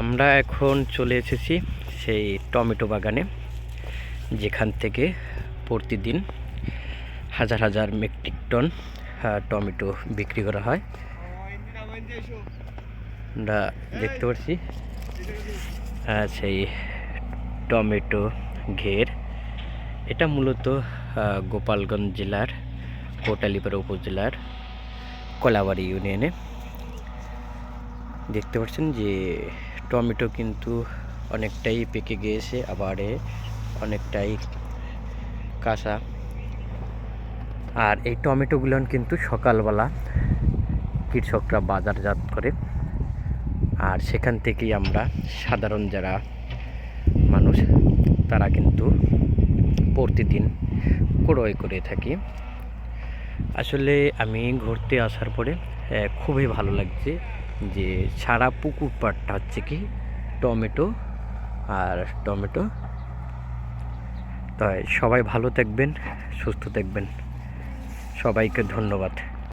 আমরা এখন চলে এসেছি সেই টমেটো বাগানে, যেখান থেকে প্রতিদিন হাজার হাজার মেট্রিক টন টমেটো বিক্রি করা হয়। আমরা দেখতে পাচ্ছি সেই টমেটো ঘের। এটা মূলত গোপালগঞ্জ জেলার, কোটালীপাড়া উপজেলার কলাবাড়ি ইউনিয়নে। দেখতে পাচ্ছেন যে টমেটো কিন্তু অনেকটাই পেকে গিয়েছে, আবার অনেকটাই কাঁচা। আর এই টমেটোগুলো কিন্তু সকালবেলা কৃষকরা বাজারজাত করে, আর সেখান থেকেই আমরা সাধারণ যারা মানুষ, তারা কিন্তু প্রতিদিন ক্রয় করে থাকি। আসলে আমি ঘুরতে আসার পরে খুবই ভালো লাগছে। যে সারা পুকুর পাড়টা হচ্ছে কি টমেটো আর টমেটো। তাই সবাই ভালো থাকবেন, সুস্থ থাকবেন। সবাইকে ধন্যবাদ।